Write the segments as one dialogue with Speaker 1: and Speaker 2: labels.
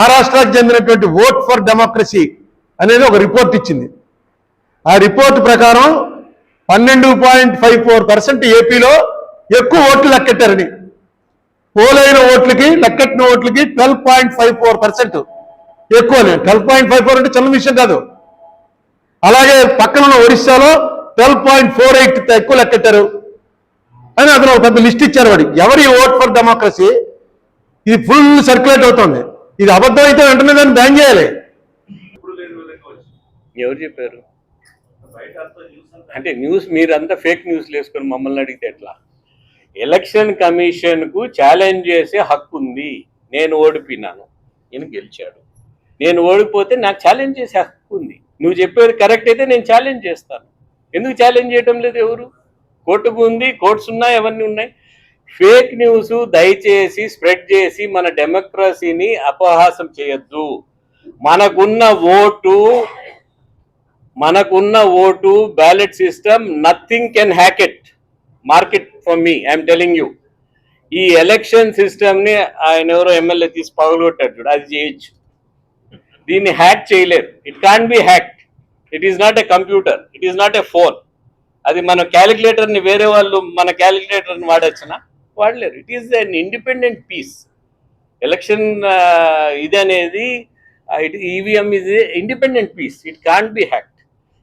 Speaker 1: మహారాష్ట్రకు చెందినటువంటి vote for democracy అనేది ఒక రిపోర్ట్ ఇచ్చింది. ఆ రిపోర్ట్ ప్రకారం పన్నెండు పాయింట్ ఫైవ్ ఫోర్ పర్సెంట్ ఏపీలో ఎక్కువ ఓట్లు లెక్కెట్టారని పోలైన ఓట్లకి లెక్కెట్టిన ఓట్లకి twelve point five four percent ఎక్కువనే ట్వెల్వ్ పాయింట్ ఫైవ్ ఫోర్ అంటే చిన్న విషయం కాదు. అలాగే పక్కన ఉన్న ఒరిస్సాలో ట్వెల్వ్ పాయింట్ ఫోర్ ఎయిట్ ఎక్కువ లెక్కెట్టారు అని అతను ఒక పెద్ద లిస్ట్ ఇచ్చారు వాడి ఎవరి ఓట్ ఫర్ డెమోక్రసీ ఇది ఫుల్ సర్క్యులేట్ అవుతుంది. ఇది అబద్ధం అయితే వెంటనే దాన్ని బ్యాన్ చేయాలి.
Speaker 2: ఎవరు చెప్పారు? అంటే న్యూస్ మీరంతా ఫేక్ న్యూస్ వేసుకొని మమ్మల్ని అడిగితే ఎట్లా? ఎలక్షన్ కమిషన్కు ఛాలెంజ్ చేసే హక్కు ఉంది. నేను ఓడిపోయినాను. నేను గెలిచాడు. నేను ఓడిపోతే నాకు ఛాలెంజ్ చేసే హక్కు ఉంది. నువ్వు చెప్పేది కరెక్ట్ అయితే నేను ఛాలెంజ్ చేస్తాను. ఎందుకు ఛాలెంజ్ చేయటం లేదు ఎవరు? కోర్టుకు ఉంది కోర్ట్స్ ఉన్నాయి అవన్నీ ఉన్నాయి. ఫేక్ న్యూస్ దయచేసి స్ప్రెడ్ చేసి మన డెమోక్రసీని అపహాసం చేయొద్దు. మనకున్న ఓటు మనకున్న vote ballot system nothing can hack it. Market for me I'm telling you. ఈ ఎలక్షన్ సిస్టమ్ని ఆయన ఎవరో ఎమ్మెల్యే తీసి పగలగొట్టారు చూడు అది చేయొచ్చు. దీన్ని హ్యాక్ చేయలేరు. It can be hack it is not a computer it is not a phone అది మన క్యాలిక్యులేటర్ని వేరే వాళ్ళు మన క్యాలిక్యులేటర్ని వాడచ్చునా? వాడలేరు. It is an independent piece election ఇది అనేది EVM is independent piece it can't be hacked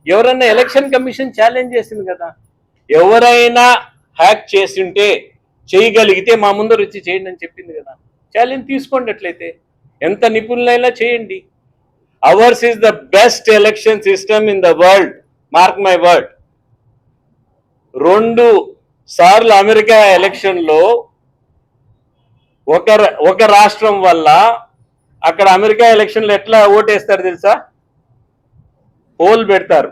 Speaker 2: ఎవరైనా ఎలక్షన్ కమిషన్ ఛాలెంజ్ చేసింది కదా. ఎవరైనా హ్యాక్ చేసింటే చేయగలిగితే మా ముందర వచ్చి చేయండి అని చెప్పింది కదా. ఛాలెంజ్ తీసుకోండి అట్లయితే. ఎంత నిపుణులైనా చేయండి. Ours is the best election system in the world mark my word రెండు సార్లు అమెరికా ఎలక్షన్లో ఒక ఒక రాష్ట్రం వల్ల అక్కడ అమెరికా ఎలక్షన్లు ఎట్లా ఓటేస్తారు తెలుసా? హోల్ పెడతారు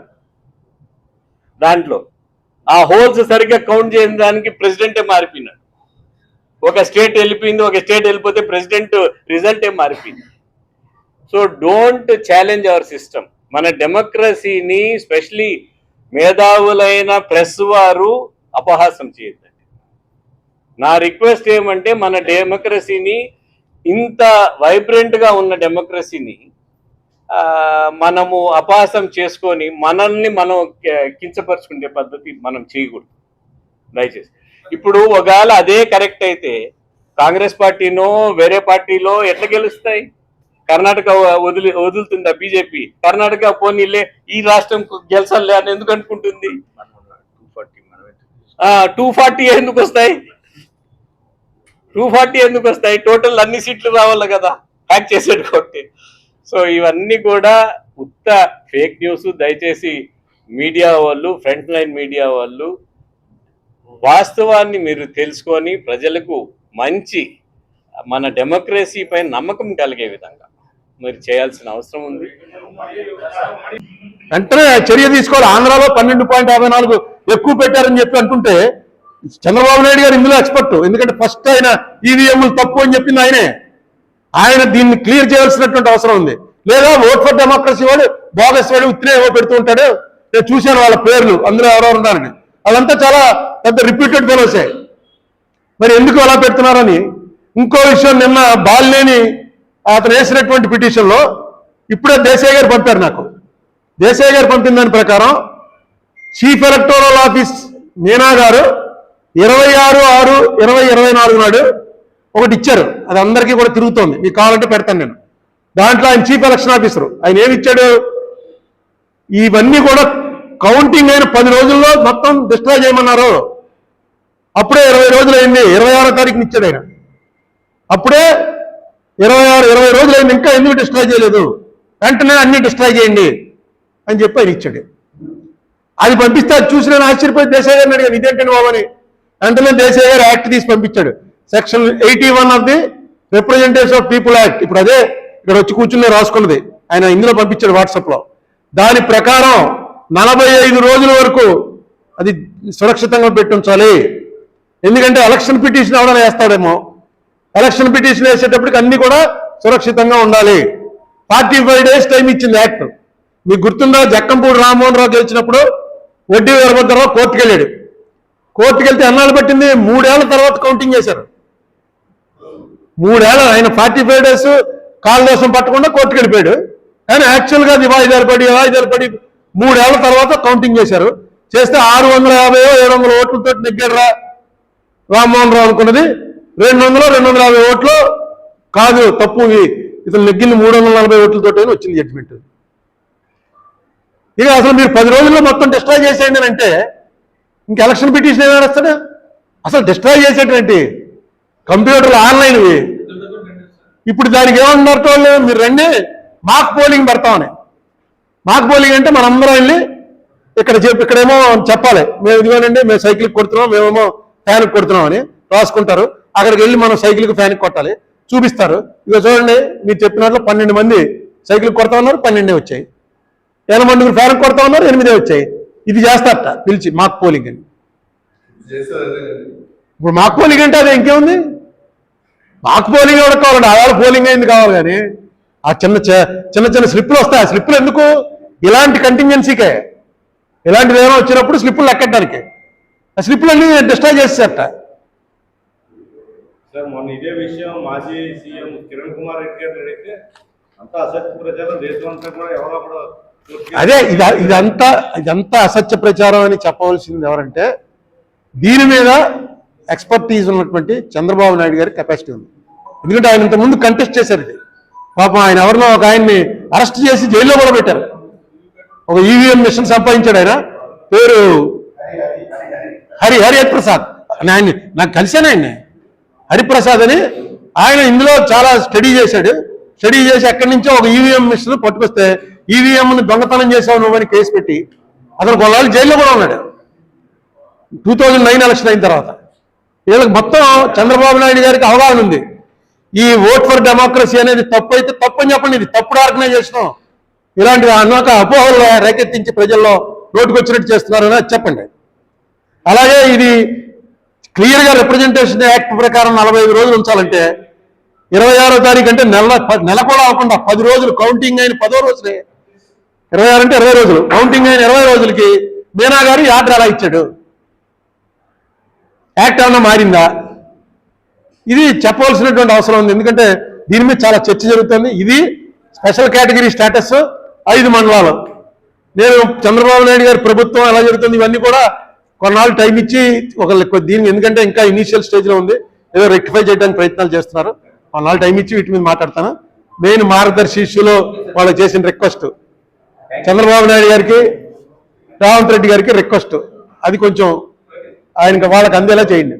Speaker 2: దాంట్లో. ఆ హోల్స్ సరిగ్గా కౌంట్ చేయని దానికి ప్రెసిడెంటే మారిపోయినాడు. ఒక స్టేట్ వెళ్ళిపోయింది ఒక స్టేట్ వెళ్ళిపోతే ప్రెసిడెంట్ రిజల్టే మారిపోయింది. So don't challenge our system. మన డెమోక్రసీని స్పెషలీ మేధావులైన ప్రెస్ వారు అపహాసం చేయొద్దండి. నా రిక్వెస్ట్ ఏమంటే మన డెమోక్రసీని ఇంత వైబ్రెంట్గా ఉన్న డెమోక్రసీని మనము అపహాసం చేసుకొని మనల్ని మనం కించపరుచుకునే పద్ధతి మనం చేయకూడదు. దయచేసి. ఇప్పుడు ఒకవేళ అదే కరెక్ట్ అయితే కాంగ్రెస్ పార్టీనో వేరే పార్టీలో ఎట్లా గెలుస్తాయి? కర్ణాటక వదిలి వదులుతుందా బీజేపీ? కర్ణాటక పోనీలే ఈ రాష్ట్రం గెలిచాలే అని ఎందుకు అనుకుంటుంది? టూ ఫార్టీ ఎందుకు వస్తాయి? టూ ఫార్టీ ఎందుకు వస్తాయి? టోటల్ అన్ని సీట్లు రావాలి కదా. హ్యాక్ చేసేది కొట్టి సో ఇవన్నీ కూడా ఉత్త ఫేక్ న్యూస్ దయచేసి మీడియా వాళ్ళు ఫ్రంట్ లైన్ మీడియా వాళ్ళు వాస్తవాన్ని మీరు తెలుసుకొని ప్రజలకు మంచి మన డెమోక్రసీ పైన నమ్మకం కలిగే విధంగా మీరు చేయాల్సిన అవసరం ఉంది.
Speaker 1: వెంటనే చర్య తీసుకోవాలి. ఆంధ్రాలో పన్నెండు పాయింట్ యాభై నాలుగు ఎక్కువ పెట్టారని చెప్పి అంటుంటే చంద్రబాబు నాయుడు గారు ఇందులో ఎక్స్పర్ట్ ఎందుకంటే ఫస్ట్ ఆయన ఈవీఎంలు తప్పు అని చెప్పింది ఆయనే. ఆయన దీన్ని క్లియర్ చేయాల్సినటువంటి అవసరం ఉంది. లేదా ఓట్ ఫర్ డెమోక్రసీ వాడు బోగస్ వాడు ఉత్తినే ఏవో పెడుతూ ఉంటాడు. నేను చూశాను వాళ్ళ పేర్లు అందులో ఎవరెవరు ఉన్నారని. వాళ్ళంతా చాలా పెద్ద రిపీటెడ్ ఫెలోసే మరి ఎందుకు అలా పెడుతున్నారని? ఇంకో విషయం నిన్న బాలినేని అతను వేసినటువంటి పిటిషన్లో ఇప్పుడే దేశాయ్ గారు పంపారు నాకు. దేశాయ్ గారు పంపిన దాని ప్రకారం చీఫ్ ఎలక్టోరల్ ఆఫీస్ మీనా గారు ఇరవై ఆరు ఆరు ఇరవై ఇరవై నాలుగు నాడు ఒకటి ఇచ్చారు. అది అందరికీ కూడా తిరుగుతోంది. మీకు కావాలంటే పెడతాను నేను. దాంట్లో ఆయన చీఫ్ ఎలక్షన్ ఆఫీసర్ ఆయన ఏమిచ్చాడు ఇవన్నీ కూడా కౌంటింగ్ అయిన పది రోజుల్లో మొత్తం డిస్ట్రాయ్ చేయమన్నారు. అప్పుడే ఇరవై రోజులు అయింది ఇరవై ఆరో తారీఖుని ఇచ్చాడు ఆయన. అప్పుడే ఇరవై ఆరు ఇరవై రోజులు అయింది ఇంకా ఎందుకు డిస్ట్రాయ్ చేయలేదు? వెంటనే అన్ని డిస్ట్రాయ్ చేయండి అని చెప్పి ఆయన ఇచ్చాడు. అది పంపిస్తే అది చూసి నేను ఆశ్చర్యపోయి దేశాయ్ గారిని అడిగాను ఇదేంటండి బాబని అని. వెంటనే దేశాయ్ గారు యాక్ట్ తీసి పంపించాడు. Section eighty one of the representatives of people act. ఇప్పుడు అదే ఇక్కడ వచ్చి కూర్చుని రాసుకున్నది. ఆయన ఇందులో పంపించాడు వాట్సాప్లో. దాని ప్రకారం నలభై ఐదు రోజుల వరకు అది సురక్షితంగా పెట్టి ఉంచాలి ఎందుకంటే ఎలక్షన్ పిటిషన్ ఎవడైనా వేస్తాడేమో. ఎలక్షన్ పిటిషన్ వేసేటప్పటికి అన్ని కూడా సురక్షితంగా ఉండాలి. ఫార్టీ ఫైవ్ డేస్ టైం ఇచ్చింది యాక్ట్. మీకు గుర్తుందా? జక్కంపూడి రామ్మోహన్ రావు గెలిచినప్పుడు వడ్డీ వీరభద్రరావు కోర్టుకు వెళ్ళాడు. కోర్టుకు వెళ్తే ఎన్నాళ్ళు పట్టింది? మూడేళ్ళ తర్వాత కౌంటింగ్ చేశారు. మూడేళ్ళ ఆయన ఫార్టీ ఫైవ్ డేస్ కాలదోషం పట్టకుండా కోర్టుకు వెళ్ళిపోయాడు. కానీ యాక్చువల్గా అది వాయిదాలు పడి వాయిదాలు పడి మూడేళ్ళ తర్వాత కౌంటింగ్ చేశారు. చేస్తే ఆరు వందల యాభై ఏడు వందల ఓట్లతో నెగ్గాడురా రామ్మోహన్ రావు అనుకున్నది. రెండు వందలు రెండు వందల యాభై ఓట్లు కాదు తప్పు ఇతను నెగ్గింది మూడు వందల నలభై ఓట్లతో వచ్చింది జడ్జిమెంట్ ఇక అసలు మీరు పది రోజుల్లో మొత్తం డిస్ట్రాయ్ చేసేయండి అని అంటే ఇంక ఎలక్షన్ పిటిషన్ ఏమైనా వస్తాడా అసలు డిస్ట్రాయ్ చేసేటువంటి కంప్యూటర్లు ఆన్లైన్వి ఇప్పుడు దానికి ఏమంటున్నారు వాళ్ళు? మీరు రండి మాక్ పోలింగ్ పెడతామని. మాక్ పోలింగ్ అంటే మనందరం వెళ్ళి ఇక్కడ చెప్పి ఇక్కడేమో చెప్పాలి. మేము ఇదిగోనండి మేము సైకిల్కి కొడుతున్నాం మేమేమో ఫ్యాన్కి కొడుతున్నాం అని రాసుకుంటారు. అక్కడికి వెళ్ళి మనం సైకిల్కి ఫ్యాన్కి కొట్టాలి. చూపిస్తారు. ఇక చూడండి మీరు చెప్పినట్లు పన్నెండు మంది సైకిల్ కొడతా ఉన్నారు పన్నెండే వచ్చాయి. ఎనభై మంది ఫ్యాన్కి కొడతా ఉన్నారు ఎనిమిదే వచ్చాయి. ఇది చేస్తారట పిలిచి మాక్ పోలింగ్ అని. ఇప్పుడు మాక్ పోలింగ్ అంటే అది ఇంకేముంది? మాకు పోలింగ్ ఎవరికి కావాలండి? ఆడ పోలింగ్ అయింది కావాలి కానీ. ఆ చిన్న చిన్న చిన్న స్లిప్లు వస్తాయి. ఆ స్లిప్లు ఎందుకు? ఇలాంటి కంటింజెన్సీకే ఇలాంటిది ఏమైనా వచ్చినప్పుడు స్లిప్పులు లెక్కడానికి ఆ స్లిప్లు అన్ని డిస్ట్రాయ్ చేసేట
Speaker 3: సార్ మొన్న ఇదే విషయం మాజీ సీఎం కిరణ్ కుమార్ రెడ్డి గారు అడిగితే అంతా అసత్య ప్రజలు దేశం అంతా కూడా ఎవరో కూడా
Speaker 1: అదే ఇది ఇదంతా ఇదంతా అసత్య ప్రచారం అని చెప్పవలసింది ఎవరంటే దీని మీద ఎక్స్పర్టీస్ ఉన్నటువంటి చంద్రబాబు నాయుడు గారి కెపాసిటీ ఉంది. ఎందుకంటే ఆయన ఇంతకుముందు కంటెస్ట్ చేశారు ఇది. పాపం ఆయన ఎవరినో ఒక ఆయన్ని అరెస్ట్ చేసి జైల్లో కూడా పెట్టారు. ఒక ఈవీఎం మిషన్ సంపాదించాడు ఆయన. పేరు హరి హరి ప్రసాద్. ఆయన్ని నాకు కలిసాను ఆయన్ని. హరిప్రసాద్ అని ఆయన ఇందులో చాలా స్టడీ చేశాడు. స్టడీ చేసి ఎక్కడి నుంచో ఒక ఈవీఎం మిషన్ పట్టుకొస్తే ఈవీఎంని దొంగతనం చేసావు నువ్వని కేసు పెట్టి అతను కొన్నాళ్ళు జైల్లో కూడా ఉన్నాడు. టూ థౌజండ్ నైన్ ఎలక్షన్ అయిన తర్వాత. వీళ్ళకి మొత్తం చంద్రబాబు నాయుడు గారికి అవగాహన ఉంది. ఈ ఓట్ ఫర్ డెమోక్రసీ అనేది తప్పు అయితే తప్పు అని చెప్పండి ఇది తప్పుడు ఆర్గనైజేషన్. ఇలాంటి అనేక అపోహలు రేకెత్తించి ప్రజల్లో నోటుకొచ్చినట్టు చేస్తున్నారని చెప్పండి. అలాగే ఇది క్లియర్గా రిప్రజెంటేషన్ యాక్ట్ ప్రకారం నలభై ఐదు రోజులు ఉంచాలంటే ఇరవై ఆరో తారీఖు అంటే నెల ప- నెల కూడా అవ్వకుండా పది రోజులు కౌంటింగ్ అయిన పదో రోజులే ఇరవై ఆరు అంటే ఇరవై రోజులు. కౌంటింగ్ అయిన ఇరవై రోజులకి మీనా గారు ఈ ఆర్డర్ ఎలా ఇచ్చాడు? యాక్ట్ ఏమన్నా మారిందా? ఇది చెప్పవలసినటువంటి అవసరం ఉంది. ఎందుకంటే దీని మీద చాలా చర్చ జరుగుతుంది. ఇది స్పెషల్ కేటగిరీ స్టేటస్ ఐదు మండలాలు. నేను చంద్రబాబు నాయుడు గారి ప్రభుత్వం ఎలా జరుగుతుంది ఇవన్నీ కూడా కొన్నాళ్ళు టైం ఇచ్చి ఒక దీనికి దీన్ని ఎందుకంటే ఇంకా ఇనీషియల్ స్టేజ్లో ఉంది. ఏదో రెక్టిఫై చేయడానికి ప్రయత్నాలు చేస్తున్నారు. కొన్నాళ్ళు టైం ఇచ్చి వీటి మీద మాట్లాడతాను. మెయిన్ మార్గదర్శి ఇష్యూలో వాళ్ళకి చేసిన రిక్వెస్ట్. చంద్రబాబు నాయుడు గారికి రేవంత్ రెడ్డి గారికి రిక్వెస్ట్ అది కొంచెం ఆయనకి వాళ్ళకి అందేలా చేయండి.